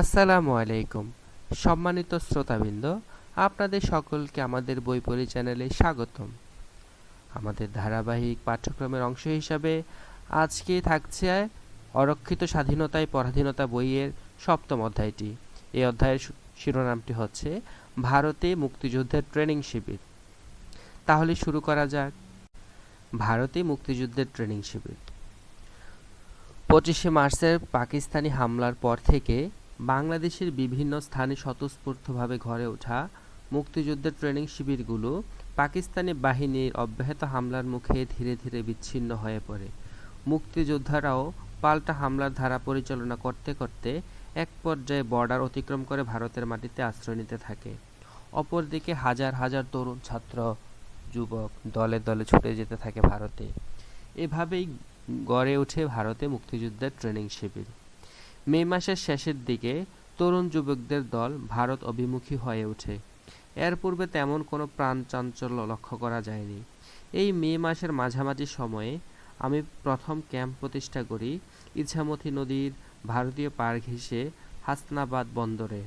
আসসালামু আলাইকুম। সম্মানিত শ্রোতাবৃন্দ, আপনাদের সকলকে আমাদের বই পড়ি চ্যানেলে স্বাগতম। আমাদের ধারাবাহিক পাঠ্যক্রমের অংশ হিসাবে আজকে থাকছে অরক্ষিত স্বাধীনতায় পরাধীনতা বইয়ের সপ্তম অধ্যায়টি। এই অধ্যায়ের শিরোনামটি হচ্ছে, ভারতে মুক্তিযুদ্ধের ট্রেনিং শিবির। তাহলে শুরু করা যাক। ভারতে মুক্তিযুদ্ধের ট্রেনিং শিবির। পঁচিশে মার্চের পাকিস্তানি হামলার পর থেকে বাংলাদেশের বিভিন্ন স্থানে স্বতঃস্ফূর্তভাবে গড়ে ওঠা মুক্তিযুদ্ধের ট্রেনিং শিবিরগুলো পাকিস্তানি বাহিনীর অব্যাহত হামলার মুখে ধীরে ধীরে বিচ্ছিন্ন হয়ে পড়ে। মুক্তিযোদ্ধারাও পাল্টা হামলার ধারা পরিচালনা করতে করতে এক পর্যায়ে বর্ডার অতিক্রম করে ভারতের মাটিতে আশ্রয় নিতে থাকে। অপরদিকে হাজার হাজার তরুণ ছাত্র, যুবক দলে দলে ছুটে যেতে থাকে ভারতে। এভাবেই গড়ে ওঠে ভারতে মুক্তিযুদ্ধের ট্রেনিং শিবির। মে মাসের শেষের দিকে তরুণ যুবকদের দল ভারত অভিমুখী হয়ে ওঠে। এর পূর্বে তেমন কোনো প্রাণ চাঞ্চল্য লক্ষ্য করা যায়নি। এই মে মাসের মাঝামাঝি সময়ে আমি প্রথম ক্যাম্প প্রতিষ্ঠা করি ইছামতি নদীর ভারতীয় পার ঘেঁষে হাসনাবাদ বন্দরে।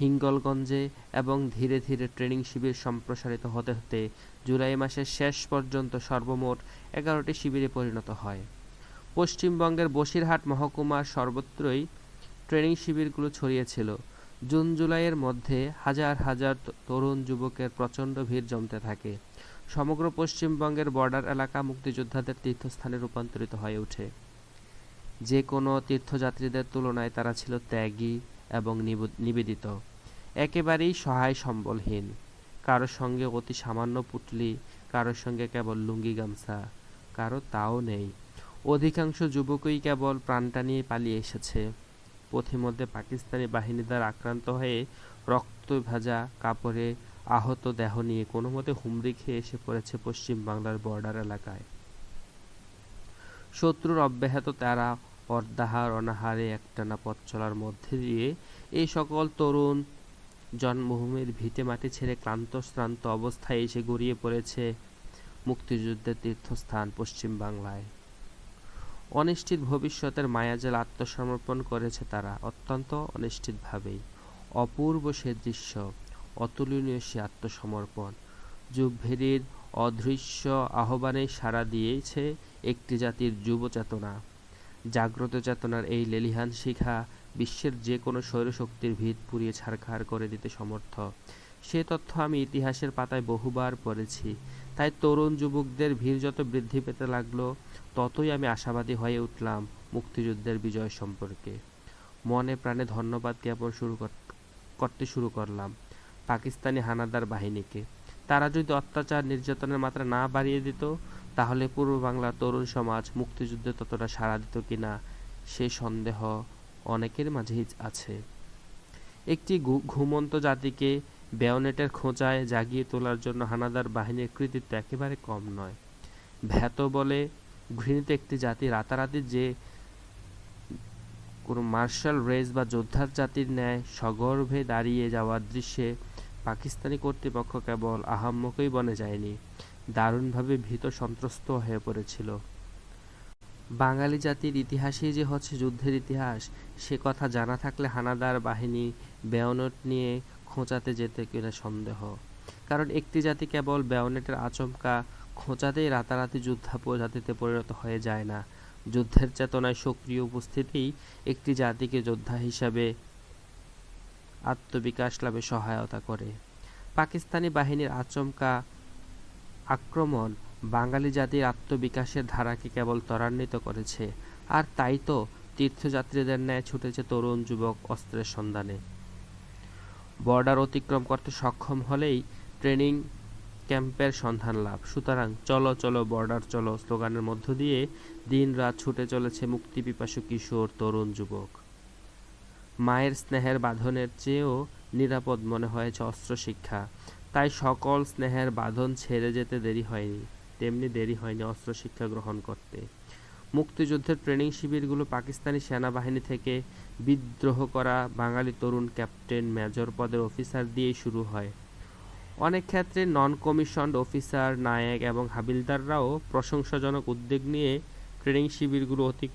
হিঙ্গলগঞ্জে এবং ধীরে ধীরে ট্রেনিং শিবির সম্প্রসারিত হতে হতে জুলাই মাসের শেষ পর্যন্ত সর্বমোট এগারোটি শিবিরে পরিণত হয়। পশ্চিমবঙ্গের বসিরহাট মহকুমার সর্বত্রই ট্রেনিং শিবিরগুলো ছড়িয়েছিল। জুন, জুলাইয়ের মধ্যে হাজার হাজার তরুণ যুবকের প্রচণ্ড ভিড় জমতে থাকে। সমগ্র পশ্চিমবঙ্গের বর্ডার এলাকা মুক্তিযোদ্ধাদের তীর্থস্থানে রূপান্তরিত হয়ে ওঠে। যে কোনো তীর্থযাত্রীদের তুলনায় তারা ছিল ত্যাগী এবং নিব- নিবেদিত। একেবারেই সহায় সম্বলহীন। কারোর সঙ্গে অতি সামান্য পুটলি কারোর সঙ্গে কেবল লুঙ্গি গামছা, কারও তাও নেই। অধিকাংশ যুবকই কেবল প্রাণটা নিয়ে পালিয়ে এসেছে। পথিমধ্যে পাকিস্তানি বাহিনী দ্বারা আক্রান্ত হয়ে রক্ত ভাজা, কাপড়ে আহত দেহ নিয়ে কোনো মতে হুমড়ি খেয়ে এসে পড়েছে পশ্চিম বাংলার বর্ডার এলাকায়। শত্রুর অব্যাহত তারা অর্ধাহার, অনাহারে একটানা পথ চলার মধ্যে দিয়ে এই সকল তরুণ জন্মভূমির ভিটে মাটি ছেড়ে ক্লান্ত, শ্রান্ত অবস্থায় এসে গড়িয়ে পড়েছে মুক্তিযুদ্ধের তীর্থস্থান পশ্চিম বাংলায় অনিশ্চিত ভবিষ্যতের মায়াজাল আত্মসমর্পণ করেছে তারা অত্যন্ত অনিশ্চিতভাবেই। অপূর্ব সে দৃশ্য, অতুলনীয় সে আত্মসমর্পণ। যুগভেরির অদৃশ্য আহ্বানে সাড়া দিয়েছে একটি জাতির যুব চেতনা জাগ্রত চেতনার এই লেলিহান শিখা বিশ্বের যে কোনো সৌরশক্তির ভিত পুড়িয়ে ছারখার করে দিতে সমর্থ। সে তথ্য আমি ইতিহাসের পাতায় বহুবার পড়েছি। তাই তরুণ যুবকদের ভিড় যত বৃদ্ধি পেতে লাগল, ততই আমি আশাবাদী হয়ে উঠলাম মুক্তিযুদ্ধের বিজয় সম্পর্কে। মনে প্রাণে ধন্যবাদ জ্ঞাপন শুরু কর- করতে শুরু করলাম পাকিস্তানি হানাদার বাহিনীকে। তারা যদি অত্যাচার নির্যাতনের মাত্রা না বাড়িয়ে দিত, তাহলে পূর্ব বাংলার তরুণ সমাজ মুক্তিযুদ্ধে ততটা সাড়া দিত কিনা সে সন্দেহ অনেকের মাঝেই আছে। একটি ঘুমন্ত জাতিকে বেয়নেটের খোঁচায় জাগিয়ে তোলার জন্য হানাদার বাহিনীর কৃতিত্ব একেবারে কম নয়। ভ্যাত বলে ঘৃণিত একটি জাতি রাতারাতি যে কোনো মার্শাল রেস বা যোদ্ধার জাতির ন্যায় সগর্ভে দাঁড়িয়ে যাওয়ার দৃশ্যে পাকিস্তানি কর্তৃপক্ষ কেবল আহাম্মকেই বনে যায়নি, দারুণভাবে ভীত সন্ত্রস্ত হয়ে পড়েছিল। বাঙালি জাতির ইতিহাসই যে হচ্ছে যুদ্ধের ইতিহাস, সে কথা জানা থাকলে হানাদার বাহিনী বেয়নট নিয়ে খোঁচাতে যেতে কিনা সন্দেহ। কারণ একটি জাতি কেবল বেয়নেটের আচমকা খোঁচাতেই রাতারাতি যুদ্ধাপ জাতিতে পরিণত হয়ে যায় না। যুদ্ধের চেতনায় সক্রিয় উপস্থিতিই একটি জাতিকে যোদ্ধা হিসাবে আত্মবিকাশ লাভে সহায়তা করে। পাকিস্তানি বাহিনীর আচমকা আক্রমণ বাঙালি জাতির আত্মবিকাশের ধারাকে কেবল ত্বরান্বিত করেছে। আর তাই তো তীর্থযাত্রীদের ন্যায় ছুটেছে তরুণ যুবক অস্ত্রের সন্ধানে। বর্ডার অতিক্রম করতে সক্ষম হলেই ট্রেনিং ক্যাম্পের সন্ধান লাভ। সুতরাং চলো চলো, বর্ডার, চলো স্লোগানের মধ্য দিয়ে দিন রাত ছুটে চলেছে মুক্তিপিপাসু কিশোর, তরুণ যুবক। মায়ের স্নেহের বাঁধনের চেয়েও নিরাপদ মনে হয়েছে অস্ত্র শিক্ষা তাই সকল স্নেহের বাঁধন ছেড়ে যেতে দেরি হয়নি। তেমনি দেরি হয়নি অস্ত্র শিক্ষা গ্রহণ করতে। মুক্তিযুদ্ধের ট্রেনিং শিবিরগুলো পাকিস্তানি সেনাবাহিনী থেকে বিদ্রোহ করা বাঙালি তরুণ ক্যাপ্টেন মেজর পদের অফিসার দিয়েই শুরু হয়। অনেক ক্ষেত্রে নন কমিশনড অফিসার, নায়েক এবং হাবিলদাররাও প্রশংসাজনক উদ্যোগ নিয়ে ট্রেনিং শিবিরগুলো অতি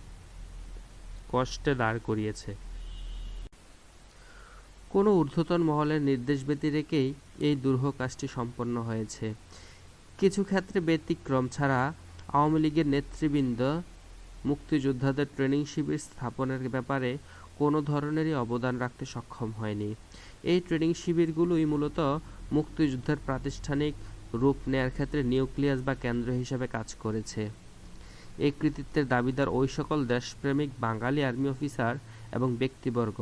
কষ্টে দাঁড় করিয়েছে। কোনো ঊর্ধ্বতন মহলের নির্দেশ ব্যতি রেখেই এই দুরূহ কাজটি সম্পন্ন হয়েছে। কিছু ক্ষেত্রে ব্যতিক্রম ছাড়া আওয়ামী লীগের নেতৃবৃন্দ মুক্তিযোদ্ধাদের ট্রেনিং শিবির স্থাপনের ব্যাপারে কোনো ধরনেরই অবদান রাখতে সক্ষম হয়নি। এই ট্রেনিং শিবিরগুলোই মূলত মুক্তিযুদ্ধের প্রাতিষ্ঠানিক রূপ নেয়ার ক্ষেত্রে নিউক্লিয়াস বা কেন্দ্র হিসেবে কাজ করেছে। এই কৃতিত্বের দাবিদার ওই সকল দেশপ্রেমিক বাঙালি আর্মি অফিসার এবং ব্যক্তিবর্গ,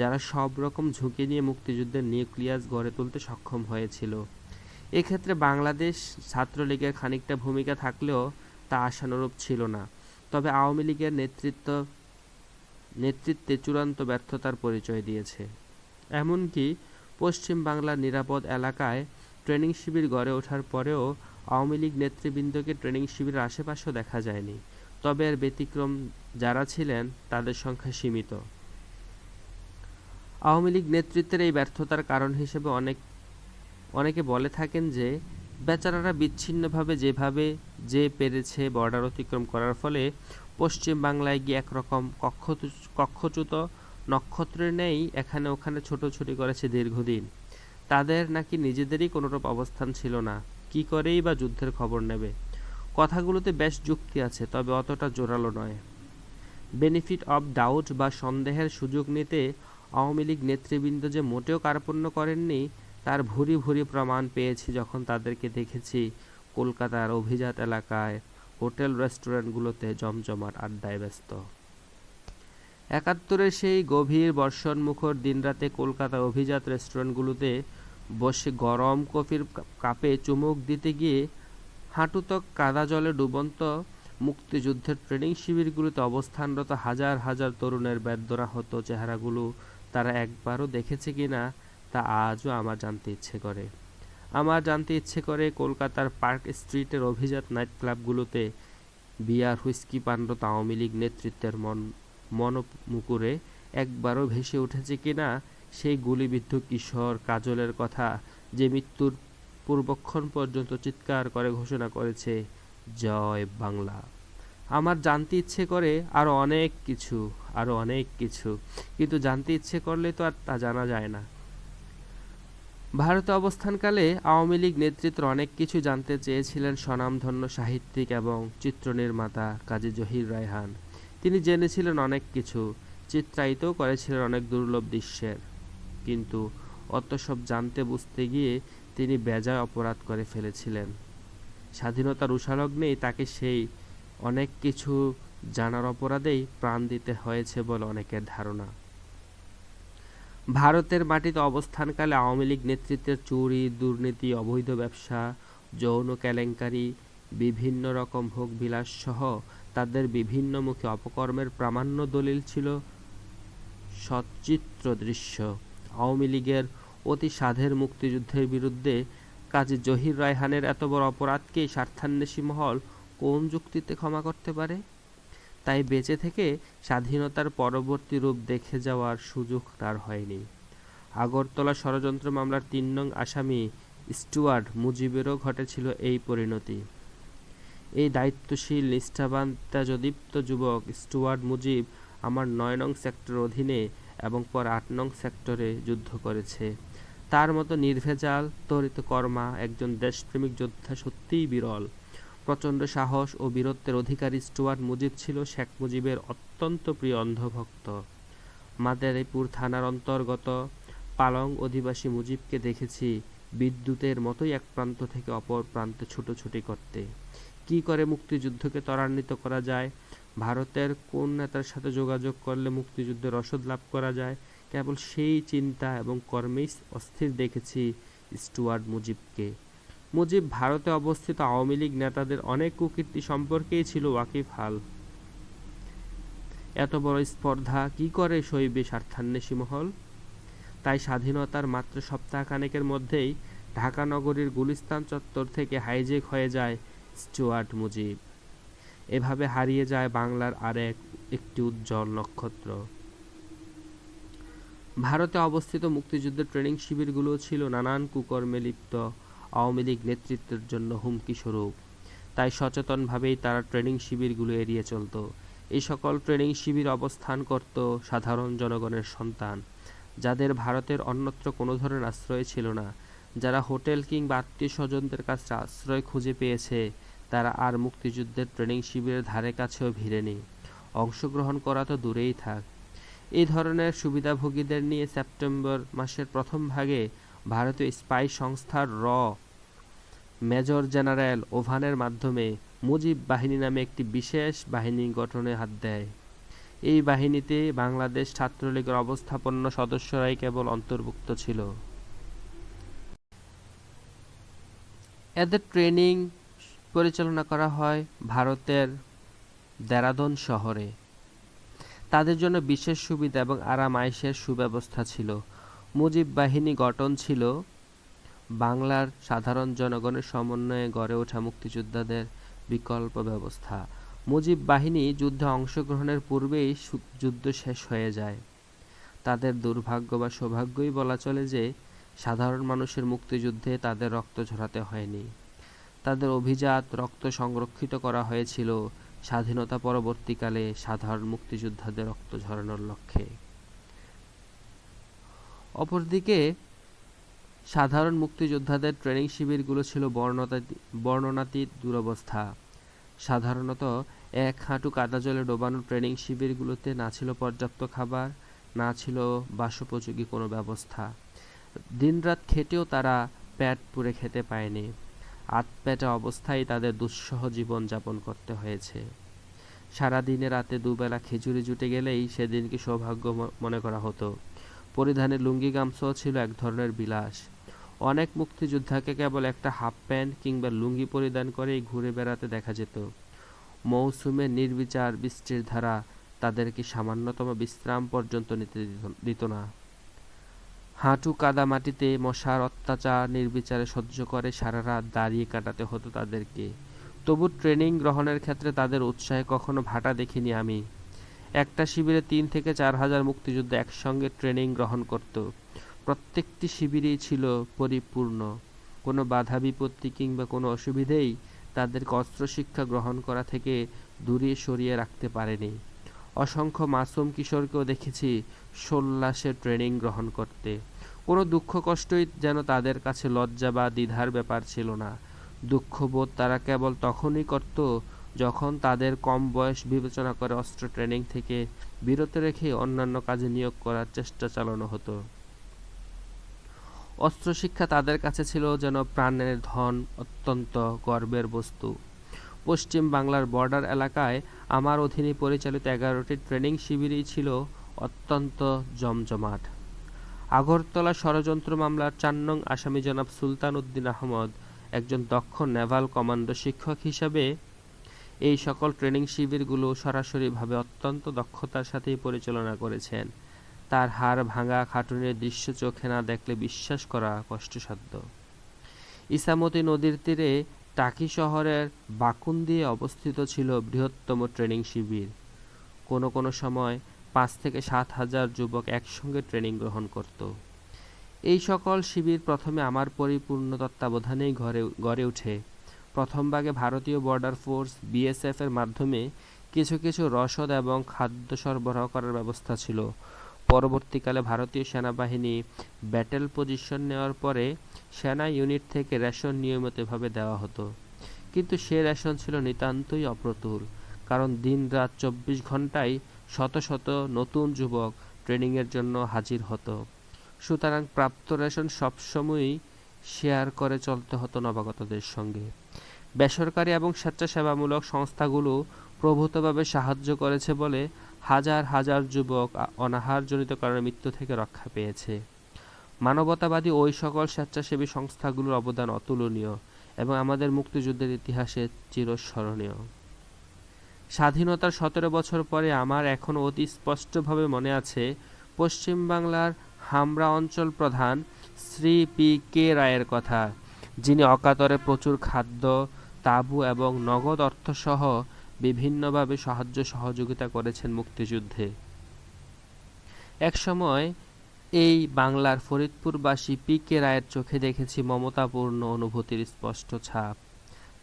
যারা সব রকম ঝুঁকি নিয়ে মুক্তিযুদ্ধের নিউক্লিয়াস গড়ে তুলতে সক্ষম হয়েছিল। এক্ষেত্রে বাংলাদেশ ছাত্রলীগের খানিকটা ভূমিকা থাকলেও তা আশানুরূপ ছিল না। তবে আওয়ামী লীগের নেতৃত্ব, নেতৃত্বে চূড়ান্ত ব্যর্থতার পরিচয় দিয়েছে। এমনকি পশ্চিম বাংলার নিরাপদ এলাকায় ট্রেনিং শিবির গড়ে ওঠার পরেও আওয়ামী লীগ নেতৃবৃন্দকে ট্রেনিং শিবিরের আশেপাশেও দেখা যায়নি। তবে এর ব্যতিক্রম যারা ছিলেন, তাদের সংখ্যা সীমিত। আওয়ামী লীগ নেতৃত্বের এই ব্যর্থতার কারণ হিসেবে অনেক, অনেকে বলে থাকেন যে বেচারারা বিচ্ছিন্নভাবে যেভাবে যে পেরেছে বর্ডার অতিক্রম করার ফলে পশ্চিম বাংলায় গিয়ে একরকম কক্ষ কক্ষচ্যুত নক্ষত্রের নেই এখানে ওখানে ছোটাছুটি করেছে দীর্ঘদিন। তাদের নাকি নিজেদেরই কোনোরূপ অবস্থান ছিল না। কি করেই বা যুদ্ধের খবর নেবে? কথাগুলোতে বেশ যুক্তি আছে, তবে অতটা জোরালো নয়। বেনিফিট অব ডাউট বা সন্দেহের সুযোগ নিতে আওয়ামী লীগ নেতৃবৃন্দ যে মোটেও কার্পণ্য করেননি তার ভুরি ভুরি প্রমাণ পেয়েছি যখন তাদেরকে দেখেছি কলকাতার অভিজাত এলাকায় হোটেল রেস্টুরেন্টগুলোতে জমজমাট আড্ডায় ব্যস্ত। একাত্তরের সেই গভীর বর্ষণ বর্ষণমুখর দিনরাতে কলকাতার অভিজাত রেস্টুরেন্টগুলোতে বসে গরম কফির কাপে চুমুক দিতে গিয়ে হাঁটুতক কাদা জলে ডুবন্ত মুক্তিযুদ্ধের ট্রেনিং শিবিরগুলোতে অবস্থানরত হাজার হাজার তরুণের বেদনাহত চেহারাগুলো, তারা একবারও দেখেছে কিনা তা আজও আমার জানতে ইচ্ছে করে। আমার জানতে ইচ্ছে করে কলকাতার পার্ক স্ট্রিটের অভিজাত নাইট ক্লাবগুলোতে বিয়ার হুইস্কি পানরত আওয়ামী লীগ নেতৃত্বের মন মনমুকুরে একবারও ভেসে উঠেছে কিনা সেই গুলিবিদ্ধ কিশোর কাজলের কথা যে মৃত্যুর পূর্বক্ষণ পর্যন্ত চিৎকার করে ঘোষণা করেছে জয় বাংলা। আমার জানতে ইচ্ছে করে আরও অনেক কিছু, আরও অনেক কিছু, কিন্তু জানতে ইচ্ছে করলে তো আর তা জানা যায় না। ভারতে অবস্থানকালে আওয়ামী লীগ নেতৃত্বের অনেক কিছু জানতে চেয়েছিলেন স্বনামধন্য সাহিত্যিক এবং চিত্রনির্মাতা কাজী জহির রায়হান। তিনি জেনেছিলেন অনেক কিছু, চিত্রায়িতও করেছিলেন অনেক দুর্লভ দৃশ্যের। কিন্তু অত সব জানতে বুঝতে গিয়ে তিনি বেজায় অপরাধ করে ফেলেছিলেন। স্বাধীনতার উষালগ্নেই তাকে সেই অনেক কিছু জানার অপরাধেই প্রাণ দিতে হয়েছে বলে অনেকের ধারণা। ভারতের মাটিতে অবস্থানকালে আওয়ামী লীগ নেতৃত্বের চুরি, দুর্নীতি, অবৈধ ব্যবসা, যৌন কেলেঙ্কারি, বিভিন্ন রকম ভোগ বিলাস সহ তাদের বিভিন্নমুখী অপকর্মের প্রামাণ্য দলিল ছিল সচিত্র দৃশ্য। আওয়ামী লীগের অতি সাধের মুক্তিযুদ্ধের বিরুদ্ধে কাজী জহির রায়হানের এত বড় অপরাধকেই স্বার্থান্বেষী মহল কোন যুক্তিতে ক্ষমা করতে পারে? তাই বেঁচে থেকে স্বাধীনতার পরবর্তী রূপ দেখে যাওয়ার সুযোগ তার হয়নি। আগরতলা ষড়যন্ত্র মামলার তিন নং আসামি স্টুয়ার্ড মুজিবেরও ঘটেছিল এই পরিণতি। এই দায়িত্বশীল নিষ্ঠাবান তেজদীপ্ত যুবক স্টুয়ার্ড মুজিব আমার নয় নং সেক্টর অধীনে এবং পর আট নং সেক্টরে যুদ্ধ করেছে। তার মতো নির্ভেজাল তরিত কর্মা একজন দেশপ্রেমিক যোদ্ধা সত্যিই বিরল। প্রচণ্ড সাহস ও বীরত্বের অধিকারী স্টুয়ার্ট মুজিব ছিল শেখ মুজিবের অত্যন্ত প্রিয় অন্ধভক্ত। মাদারীপুর থানার অন্তর্গত পালং অধিবাসী মুজিবকে দেখেছি বিদ্যুতের মতোই এক প্রান্ত থেকে অপর প্রান্তে ছুটোছুটি করতে। কি করে মুক্তিযুদ্ধকে ত্বরান্বিত করা যায়? ভারতের কোন নেতার সাথে যোগাযোগ করলে মুক্তিযুদ্ধের রসদ লাভ করা যায়? কেবল সেই চিন্তা এবং কর্মেই অস্থির দেখেছি স্টুয়ার্ট মুজিবকে। মুজিব ভারতে অবস্থিত আওয়ামী লীগ নেতাদের অনেক কুকীর্তি সম্পর্কেই ছিল ওয়াকিফ হাল। এত বড় স্পর্ধা কি করে সইবে স্বার্থান্বেষী মহল? তাই স্বাধীনতার মাত্র সপ্তাহখানেকের মধ্যেই ঢাকা নগরীর গুলিস্তান চত্বর থেকে হাইজেক হয়ে যায় স্টুয়ার্ট মুজিব। এভাবে হারিয়ে যায় বাংলার আরেক একটি উজ্জ্বল নক্ষত্র। ভারতে অবস্থিত মুক্তিযুদ্ধের ট্রেনিং শিবিরগুলো ছিল নানান কুকর্মে লিপ্ত। আওয়ামী লীগ নেতৃত্বের জন্য হুমকি স্বরূপ। তাই সচেতনভাবেই তারা ট্রেনিং শিবিরগুলো এড়িয়ে চলত। এই সকল ট্রেনিং শিবির অবস্থান করত সাধারণ জনগণের সন্তান, যাদের ভারতের অন্যত্র কোনো ধরনের আশ্রয় ছিল না। যারা হোটেল কিংবা আত্মীয় স্বজনদের কাছে আশ্রয় খুঁজে পেয়েছে, তারা আর মুক্তিযুদ্ধের ট্রেনিং শিবিরের ধারে কাছেও ভিড়েনি। অংশগ্রহণ করা তো দূরেই থাক। এই ধরনের সুবিধাভোগীদের নিয়ে সেপ্টেম্বর মাসের প্রথম ভাগে ভারতীয় স্পাই সংস্থার র মেজর জেনারেল ওভানের মাধ্যমে মুজিব বাহিনী নামে একটি বিশেষ বাহিনী গঠনে হাত দেয়। এই বাহিনীতে বাংলাদেশ ছাত্রলীগের অবস্থাপন্ন সদস্যরাই কেবল অন্তর্ভুক্ত ছিল। এদের ট্রেনিং পরিচালনা করা হয় ভারতের দেরাদুন শহরে। তাদের জন্য বিশেষ সুবিধা এবং আরাম আয়েশের সুব্যবস্থা ছিল। মুজিব বাহিনী গঠন ছিল বাংলার সাধারণ জনগণের সমন্বয়ে গড়ে ওঠা মুক্তিযোদ্ধাদের বিকল্প ব্যবস্থা। মুজিব বাহিনী যুদ্ধে অংশগ্রহণের পূর্বেই যুদ্ধ শেষ হয়ে যায়। তাদের দুর্ভাগ্য বা সৌভাগ্যই বলা চলে যে, সাধারণ মানুষের মুক্তিযুদ্ধে তাদের রক্ত ঝরাতে হয়নি। তাদের অভিজাত রক্ত সংরক্ষিত করা হয়েছিল। স্বাধীনতা পরবর্তীকালে সাধারণ মুক্তিযোদ্ধাদের রক্ত ঝরানোর লক্ষ্যে। অপরদিকে সাধারণ মুক্তিযোদ্ধাদের ট্রেনিং শিবিরগুলো ছিল বর্ণনাতি বর্ণনাতীত দুরবস্থা। সাধারণত এক হাঁটু কাদা জলে ডোবানো ট্রেনিং শিবিরগুলোতে না ছিল পর্যাপ্ত খাবার, না ছিল বাসোপযোগী কোনো ব্যবস্থা। দিনরাত খেটেও তারা প্যাট পুরে খেতে পায়নি। আতপেটা অবস্থায় তাদের দুঃসহ জীবন যাপন করতে হয়েছে। সারা দিনে রাতে দুবেলা খিচুড়ি জুটে গেলেই সেদিনকে সৌভাগ্য মনে করা হতো। পরিধানে লুঙ্গি গামছাও ছিল এক ধরনের বিলাস। অনেক মুক্তিযোদ্ধাকে কেবল একটা হাফ প্যান্ট কিংবা লুঙ্গি পরিধান করেই ঘুরে বেড়াতে দেখা যেত। মৌসুমে নির্বিচার বৃষ্টির ধারা তাদেরকে সামান্যতম বিশ্রাম পর্যন্ত নিতে দিত- না। হাঁটু কাদা মাটিতে মশার অত্যাচার নির্বিচারে সহ্য করে সারা রাত দাঁড়িয়ে কাটাতে হতো তাদেরকে। তবু ট্রেনিং গ্রহণের ক্ষেত্রে তাদের উৎসাহে কখনো ভাটা দেখিনি আমি। একটা শিবিরে তিন থেকে চার হাজার মুক্তিযোদ্ধা একসঙ্গে ট্রেনিং গ্রহণ করত। প্রত্যেকটি শিবিরেই ছিল পরিপূর্ণ। কোনো বাধা বিপত্তি কিংবা কোনো অসুবিধেই তাদেরকে অস্ত্র শিক্ষা গ্রহণ করা থেকে দূরে সরিয়ে রাখতে পারেনি। অসংখ্য মাসুম কিশোরকেও দেখেছি সোল্লাসে ট্রেনিং গ্রহণ করতে। কোনো দুঃখ কষ্টই যেন তাদের কাছে লজ্জা বা দ্বিধার ব্যাপার ছিল না। দুঃখবোধ তারা কেবল তখনই করত যখন তাদের কম বয়স বিবেচনা করে অস্ত্র ট্রেনিং থেকে বিরত রেখে অন্যান্য কাজে নিয়োগ করার চেষ্টা চালানো হতো। অস্ত্র শিক্ষা তাদের কাছে ছিল যেন প্রাণের ধন অত্যন্ত গর্বের বস্তু। পশ্চিম বাংলার বর্ডার এলাকায় আমার অধীনে পরিচালিত এগারোটি ট্রেনিং শিবিরই ছিল অত্যন্ত জমজমাট। আগরতলা ষড়যন্ত্র মামলার চার নং আসামি জনাব সুলতান উদ্দিন আহমদ, একজন দক্ষ নেভাল কমান্ডো শিক্ষক হিসাবে এই সকল ট্রেনিং শিবিরগুলো সরাসরিভাবে অত্যন্ত দক্ষতার সাথেই পরিচালনা করেছেন। তার হাড় ভাঙা খাটুনের দৃশ্য চোখে না দেখলে বিশ্বাস করা কষ্টসাধ্য। ইসামতি নদীর তীরে টাকি শহরের বাকুন দিয়ে অবস্থিত ছিল বৃহত্তম ট্রেনিং শিবির। কোনো কোনো সময় পাঁচ থেকে সাত হাজার যুবক একসঙ্গে ট্রেনিং গ্রহণ করত। এই সকল শিবির প্রথমে আমার পরিপূর্ণ তত্ত্বাবধানেই ঘরে, গড়ে ওঠে প্রথম ভাগে ভারতীয় বর্ডার ফোর্স, বিএসএফ এর মাধ্যমে কিছু কিছু রসদ এবং খাদ্য সরবরাহ করার ব্যবস্থা ছিল। পরবর্তীকালে ভারতীয় সেনাবাহিনী ব্যাটেল পজিশন নেওয়ার পরে সেনা ইউনিট থেকে রেশন নিয়মিতভাবে দেওয়া হতো। কিন্তু সে রেশন ছিল নিতান্তই অপ্রতুল, কারণ দিন রাত চব্বিশ ঘন্টায় শত শত নতুন যুবক ট্রেনিংয়ের জন্য হাজির হতো। সুতরাং প্রাপ্ত রেশন সবসময়ই শেয়ার করে চলতে হতো নবাগতদের সঙ্গে। বেসরকারি এবং স্বেচ্ছাসেবামূলক সংস্থাগুলো প্রভূতভাবে সাহায্য করেছে বলে হাজার হাজার যুবক অনাহারজনিত কারণে মৃত্যু থেকে রক্ষা পেয়েছে। মানবতাবাদী ওই সকল স্বেচ্ছাসেবী সংস্থাগুলোর অবদান অতুলনীয় এবং আমাদের মুক্তিযুদ্ধের ইতিহাসে চিরস্মরণীয়। স্বাধীনতার সতেরো বছর পরে আমার এখনও অতি স্পষ্টভাবে মনে আছে পশ্চিমবাংলার হামরা অঞ্চল প্রধান শ্রী পি কে রায়ের কথা, যিনি অকাতরে প্রচুর খাদ্য, তাঁবু এবং নগদ অর্থসহ বিভিন্নভাবে সাহায্য সহযোগিতা করেছেন মুক্তিযুদ্ধে। একসময় এই বাংলার ফরিদপুরবাসী পি কে রায়ের চোখে দেখেছি মমতাপূর্ণ অনুভূতির স্পষ্ট ছাপ।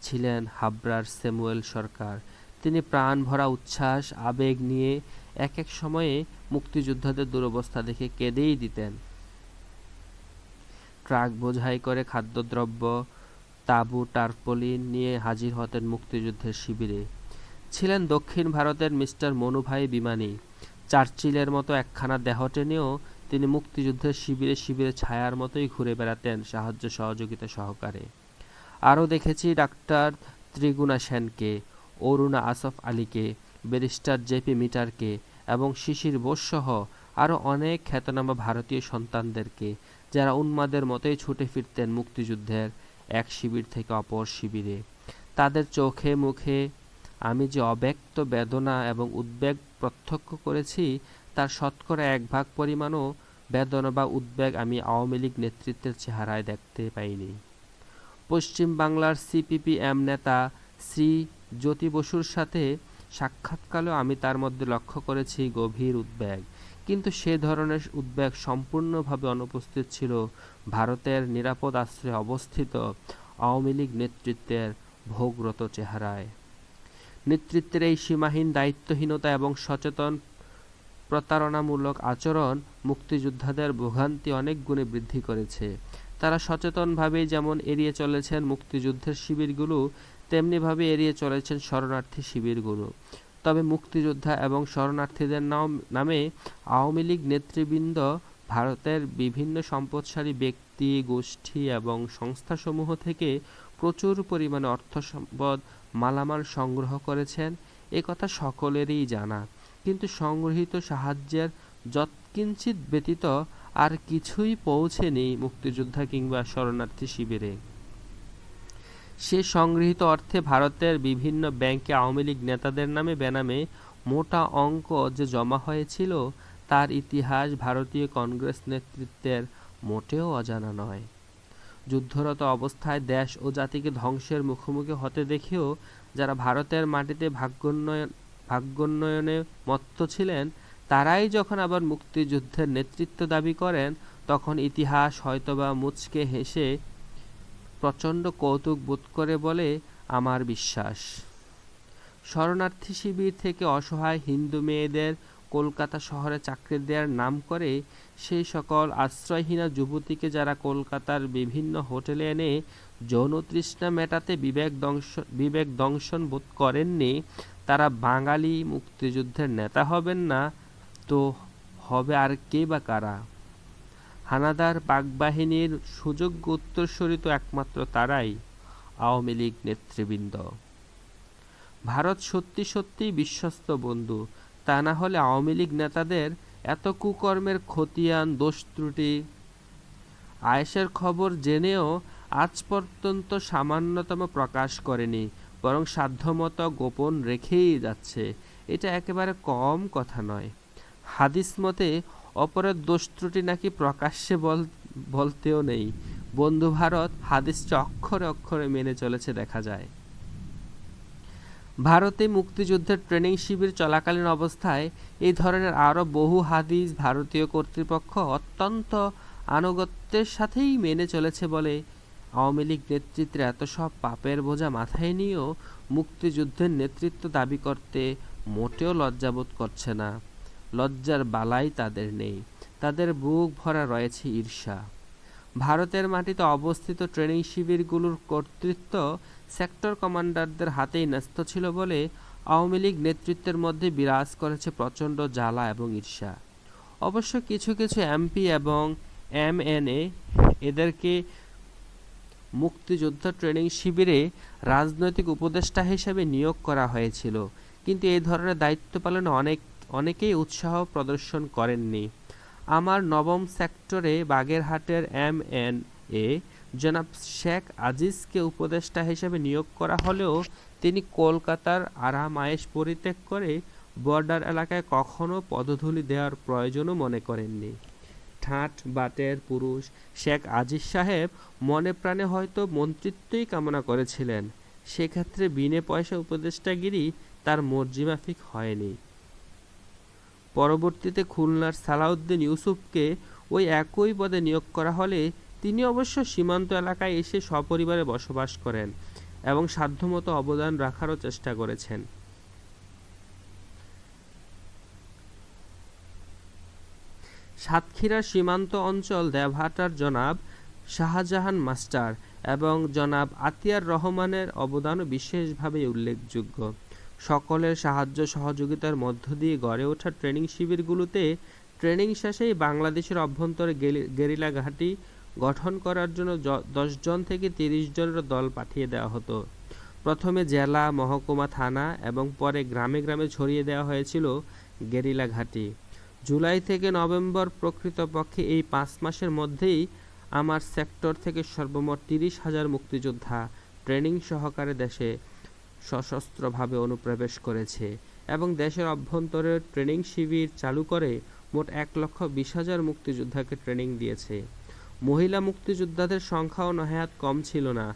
ছিলেন হাবড়ার স্যামুয়েল সরকার। তিনি প্রাণ ভরা উচ্ছ্বাস, আবেগ নিয়ে এক এক সময়ে মুক্তিযোদ্ধাদের দুরবস্থা দেখে কেঁদেই দিতেন। ট্রাক বোঝাই করে খাদ্যদ্রব্য, তাঁবু, টারপলিন নিয়ে হাজির হতেন মুক্তিযুদ্ধের শিবিরে। ছিলেন দক্ষিণ ভারতের মিস্টার মনুভাই বিমানী। চার্চিলের মতো একখানা দেহ টেনেও তিনি মুক্তিযুদ্ধের শিবিরে শিবিরে ছায়ার মতোই ঘুরে বেড়াতেন সাহায্য সহযোগিতা সহকারে। আরও দেখেছি ডাক্তার ত্রিগুণা সেনকে, অরুণা আসফ আলীকে, ব্যারিস্টার জেপি মিটারকে এবং শিশির বোসসহ আরও অনেক খ্যাতনামা ভারতীয় সন্তানদেরকে, যারা উন্মাদের মতোই ছুটে ফিরতেন মুক্তিযুদ্ধের এক শিবির থেকে অপর শিবিরে। তাদের চোখে মুখে আমি যে অব্যক্ত বেদনা এবং উদ্বেগ প্রত্যক্ষ করেছি, তার শতকরা এক ভাগ পরিমাণও বেদনা বা উদ্বেগ আমি আওয়ামী লীগ নেতৃত্বের চেহারায় দেখতে পাইনি। পশ্চিম বাংলার সিপিপিএম নেতা শ্রী জ্যোতি বসুর সাথে সাক্ষাৎকালেও আমি তার মধ্যে লক্ষ্য করেছি গভীর উদ্বেগ। কিন্তু সে ধরনের উদ্বেগ সম্পূর্ণভাবে অনুপস্থিত ছিল ভারতের নিরাপদ আশ্রয়ে অবস্থিত আওয়ামী লীগ নেতৃত্বের ভোগরত চেহারায়। নেতৃত্বের এই সীমাহীন দায়িত্বহীনতা এবং সচেতন প্রতারণামূলক আচরণ মুক্তিযোদ্ধাদের ভোগান্তি অনেক গুণে বৃদ্ধি করেছে। তারা সচেতনভাবেই যেমন এড়িয়ে চলেছেন মুক্তিযুদ্ধের শিবিরগুলো, তেমনিভাবে এড়িয়ে চলেছেন শরণার্থী শিবিরগুলো। তবে মুক্তিযোদ্ধা এবং শরণার্থীদের নাম আওয়ামী লীগ নেতৃবৃন্দ ভারতের বিভিন্ন সম্পদশালী ব্যক্তি, গোষ্ঠী এবং সংস্থাসমূহ থেকে প্রচুর পরিমাণে অর্থ সম্পদ মালামাল সংগ্রহ করেছেন, এ কথা সকলেরই জানা। কিন্তু সংগৃহীত সাহায্যের যৎকিঞ্চিৎ ব্যতীত আর কিছুই পৌঁছেনি মুক্তিযোদ্ধা কিংবা শরণার্থী শিবিরে। সে সংগৃহীত অর্থে ভারতের বিভিন্ন ব্যাংকে আওয়ামী লীগ নেতাদের নামে বেনামে মোটা অঙ্ক যে জমা হয়েছিল, তার ইতিহাস ভারতীয় কংগ্রেস নেতৃত্বের মোটেও অজানা নয়। যুদ্ধরত অবস্থায় দেশ ও জাতিকে ধ্বংসের মুখোমুখি হতে দেখেও যারা ভারতের মাটিতে ভাগ্যোন্নয়ন, ভাগ্যোন্নয়নে মত্ত ছিলেন, তারাই যখন আবার মুক্তিযুদ্ধের নেতৃত্ব দাবি করেন, তখন ইতিহাস হয়তোবা মুচকে হেসে প্রচণ্ড কৌতুক বোধ করে বলে আমার বিশ্বাস। শরণার্থী শিবির থেকে অসহায় হিন্দু মেয়েদের কলকাতা শহরে চাকরি দেওয়ার নাম করে, সেই সকল আশ্রয়হীনা যুবতীকে যারা কলকাতার বিভিন্ন হোটেলে এনে যৌন তৃষ্ণা মেটাতে বিবেক দংশন বিবেক দংশন বোধ করেননি, তারা বাঙালি মুক্তিযুদ্ধের নেতা হবেন না, তো হবে আর কে বা কারা? হানাদার পাকবাহিনীর সুযোগ্য উত্তরসূরি তো একমাত্র তারাই আওয়ামী লীগ নেতৃবৃন্দ। ভারত সত্যি সত্যিই বিশ্বস্ত বন্ধু। তা না হলে আওয়ামী লীগ নেতাদের এত কুকর্মের খতিয়ান, দোষ ত্রুটি। আয়েসের খবর জেনেও আজ পর্যন্ত সামান্যতম প্রকাশ করেনি, বরং সাধ্যমতো গোপন রেখেই যাচ্ছে। এটা একেবারে কম কথা নয়। হাদিস মতে, অপরের দোষ ত্রুটি নাকি প্রকাশ্যে বল, বলতেও নেই। বন্ধু ভারত হাদিসটি অক্ষরে অক্ষরে মেনে চলেছে, দেখা যায়। ভারতে মুক্তিযুদ্ধের ট্রেনিং শিবির চলাকালীন অবস্থায় এই ধরনের আরও বহু হাদিস ভারতীয় কর্তৃপক্ষ অত্যন্ত আনুগত্যের সাথেই মেনে চলেছে বলে আওয়ামী লীগ নেতৃত্বের এত সব পাপের বোঝা মাথায় নিয়েও মুক্তিযুদ্ধের নেতৃত্ব দাবি করতে মোটেও লজ্জাবোধ করছে না। লজ্জার বালাই তাদের নেই। তাদের বুক ভরা রয়েছে ঈর্ষা। ভারতের মাটিতে অবস্থিত ট্রেনিং শিবিরগুলোর কর্তৃত্ব সেক্টর কমান্ডারদের হাতেই ন্যস্ত ছিল বলে আওয়ামী লীগ নেতৃত্বের মধ্যে বিরাজ করেছে প্রচণ্ড জ্বালা এবং ঈর্ষা। অবশ্য কিছু কিছু এমপি এবং এমএনএ এদেরকে মুক্তিযোদ্ধা ট্রেনিং শিবিরে রাজনৈতিক উপদেষ্টা হিসেবে নিয়োগ করা হয়েছিল, কিন্তু এই ধরনের দায়িত্ব পালনে অনেক, অনেকেই উৎসাহ প্রদর্শন করেননি। আমার নবম সেক্টরে বাগেরহাটের এম এন এ জনাব শেখ আজিজকে উপদেষ্টা হিসেবে নিয়োগ করা হলেও তিনি কলকাতার আরাম আয়েশ পরিত্যাগ করে বর্ডার এলাকায় কখনো পদধূলি দেওয়ার প্রয়োজনও মনে করেননি। ঠাট বাটের পুরুষ শেখ আজিজ সাহেব মনে প্রাণে হয়তো মন্ত্রিত্বই কামনা করেছিলেন। সেক্ষেত্রে বিনে পয়সা উপদেষ্টাগিরি তার মর্জিমাফিক হয়নি। পরবর্তীতে খুলনার সালাউদ্দিন ইউসুফকে ওই একই পদে নিয়োগ করা হলে তিনি অবশ্য সীমান্ত এলাকায় এসে সপরিবারে বসবাস করেন এবং সাধ্যমতো অবদান রাখারও চেষ্টা করেছেন। সাতক্ষীরার সীমান্ত অঞ্চল দেবহাটার জনাব শাহজাহান মাস্টার এবং জনাব আতিয়ার রহমানের অবদানও বিশেষভাবে উল্লেখযোগ্য। সকলের সাহায্য সহযোগিতার মধ্য দিয়ে গড়ে ওঠা ট্রেনিং শিবিরগুলোতে ট্রেনিং শেষেই বাংলাদেশের অভ্যন্তরে গেরিলা ঘাঁটি গঠন করার জন্য জ- দশজন থেকে তিরিশ জনের দল পাঠিয়ে দেওয়া হতো। প্রথমে জেলা, মহকুমা, থানা এবং পরে গ্রামে গ্রামে ছড়িয়ে দেওয়া হয়েছিল গেরিলা ঘাঁটি। জুলাই থেকে নভেম্বর প্রকৃতপক্ষে এই পাঁচ মাসের মধ্যেই আমার সেক্টর থেকে সর্বমোট তিরিশ হাজার মুক্তিযোদ্ধা ট্রেনিং সহকারে দেশে সশস্ত্রভাবে অনুপ্রবেশ করেছে এবং দেশের অভ্যন্তরে ট্রেনিং শিবির চালু করে মোট এক লক্ষ বিশ হাজার মুক্তিযোদ্ধাকে ট্রেনিং দিয়েছে। মহিলা মুক্তিযোদ্ধাদের সংখ্যাও নহায়াত কম ছিল না।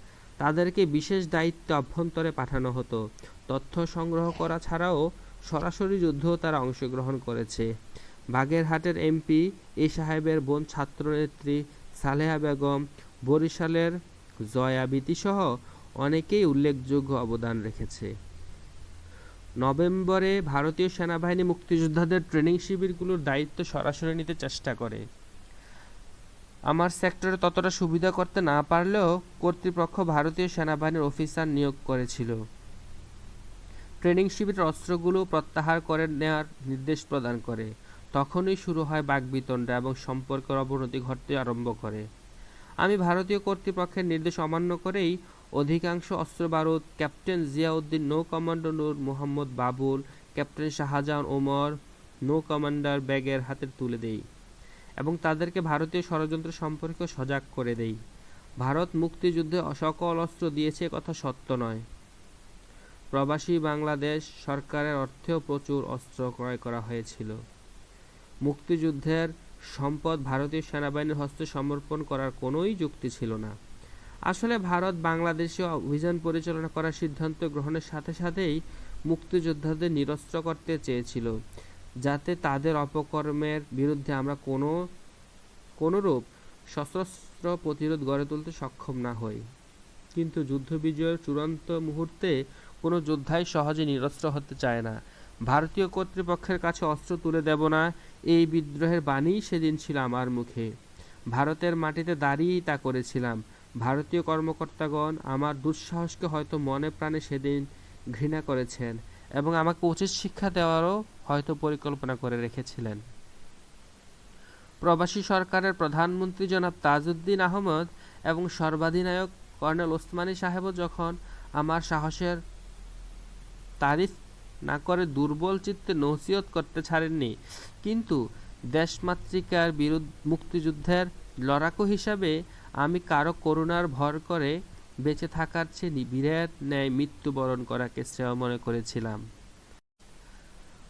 তাদেরকে বিশেষ দায়িত্বে অভ্যন্তরে পাঠানো হতো। তথ্য সংগ্রহ করা ছাড়াও সরাসরি যুদ্ধেও তারা অংশগ্রহণ করেছে। বাগেরহাটের এমপি এ সাহেবের বোন ছাত্রনেত্রী সালেহা বেগম, বরিশালের জয়া বিতিসহ অনেকেই উল্লেখযোগ্য অবদান রেখেছে। নভেম্বরে ভারতীয় সেনাবাহিনী মুক্তিযোদ্ধাদের ট্রেনিং শিবিরগুলোর দায়িত্ব সরাসরি নিতে চেষ্টা করে। আমার সেক্টরে ততটা সুবিধা করতে না পারলেও কর্তৃপক্ষ ভারতীয় সেনাবাহিনীর অফিসার নিয়োগ করেছিল। ট্রেনিং শিবিরের অস্ত্রগুলো প্রত্যাহার করে নেওয়ার নির্দেশ প্রদান করে। তখনই শুরু হয় বাকবিতণ্ডা এবং সম্পর্কের অবনতি ঘটতে আরম্ভ করে। আমি ভারতীয় কর্তৃপক্ষের নির্দেশ অমান্য করেই অধিকাংশ অস্ত্র বারুদ ক্যাপ্টেন জিয়াউদ্দিন, নৌ কমান্ডার নূর মোহাম্মদ বাবুল, ক্যাপ্টেন শাহজাহান ওমর, নৌ কমান্ডার ব্যাগের হাতে তুলে দেই। এবং তাদেরকে ভারতীয় ষড়যন্ত্র সম্পর্কে সজাগ করে দেই। ভারত মুক্তিযুদ্ধে সকল অস্ত্র দিয়েছে কথা সত্য নয়। প্রবাসী বাংলাদেশ সরকারের অর্থেও প্রচুর অস্ত্র ক্রয় করা হয়েছিল। মুক্তিযুদ্ধের সম্পদ ভারতীয় সেনাবাহিনীর হস্তে সমর্পণ করার কোনোই যুক্তি ছিল না। আসলে ভারত বাংলাদেশে অভিযান পরিচালনা করার সিদ্ধান্ত গ্রহণের সাথে সাথেই মুক্তিযোদ্ধাদের নিরস্ত্র করতে চেয়েছিল। যাতে তাদের অপকর্মের বিরুদ্ধে আমরা কোনো, কোনোরূপ সশস্ত্র প্রতিরোধ গড়ে তুলতে সক্ষম না হই। কিন্তু যুদ্ধ বিজয়ের চূড়ান্ত মুহূর্তে কোনো যোদ্ধাই সহজে নিরস্ত্র হতে চায় না। ভারতীয় কর্তৃপক্ষের কাছে অস্ত্র তুলে দেব না, এই বিদ্রোহের বাণীই সেদিন ছিল আমার মুখে। ভারতের মাটিতে দাঁড়িয়েই তা করেছিলাম। ভারতীয় কর্মকর্তাগণ আমার দুঃসাহসকে হয়তো মনে প্রাণে সেদিন ঘৃণা করেছেন এবং আমাকে উচিত শিক্ষা দেওয়ারও হয়তো পরিকল্পনা করে রেখেছিলেন। প্রবাসী সরকারের প্রধানমন্ত্রী জনাব তাজউদ্দিন আহমদ এবং সর্বাধিনায়ক কর্নেল ওসমানী সাহেবও যখন আমার সাহসের তারিফ না করে দুর্বল চিত্তে নসিহত করতে ছাড়েননি, কিন্তু দেশমাতৃকার বিরুদ্ধ মুক্তিযুদ্ধের লড়াকু হিসাবে আমি কারও করুণার ভর করে বেঁচে থাকার চেয়ে নিবিড়ের ন্যায় মৃত্যুবরণ করাকে শ্রেয় মনে করেছিলাম।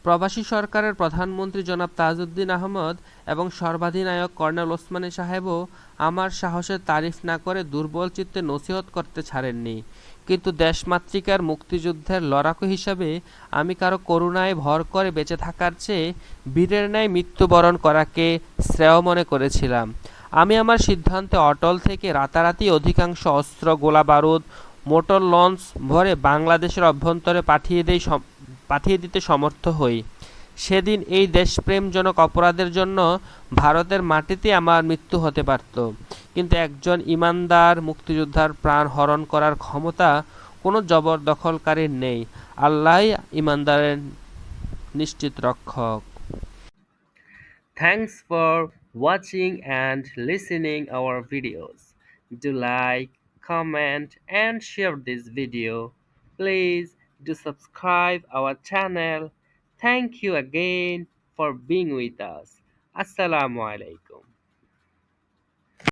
প্রবাসী সরকারের প্রধানমন্ত্রী জনাব তাজউদ্দিন আহমদ এবং সর্বাধিনায়ক কর্নেল ওসমানী সাহেবও আমার সাহসের তারিফ না করে দুর্বল চিত্তে নসিহত করতে ছাড়েননি। কিন্তু দেশমাতৃকার মুক্তিযুদ্ধের লড়াকু হিসাবে আমি কারও করুণায় ভর করে বেঁচে থাকার চেয়ে বীরের ন্যায় মৃত্যুবরণ করাকে শ্রেয় মনে করেছিলাম। আমি আমার সিদ্ধান্তে অটল থেকে রাতারাতি অধিকাংশ অস্ত্র, গোলা বারুদ, মোটর লঞ্চ ভরে বাংলাদেশের অভ্যন্তরে পাঠিয়ে দেই সম- পাঠিয়ে দিতে সমর্থ হই। সেদিন এই দেশপ্রেমজনক অপরাধের জন্য ভারতের মাটিতে আমার মৃত্যু হতে পারত। কিন্তু একজন ইমানদার মুক্তিযোদ্ধার প্রাণ হরণ করার ক্ষমতা কোনো জবরদখলকারীর নেই। আল্লাহ ইমানদারের নিশ্চিত রক্ষক। Thanks for watching and listening our videos do like comment, and share this video. Please do subscribe our channel. Thank you again for being with us. Assalamu alaikum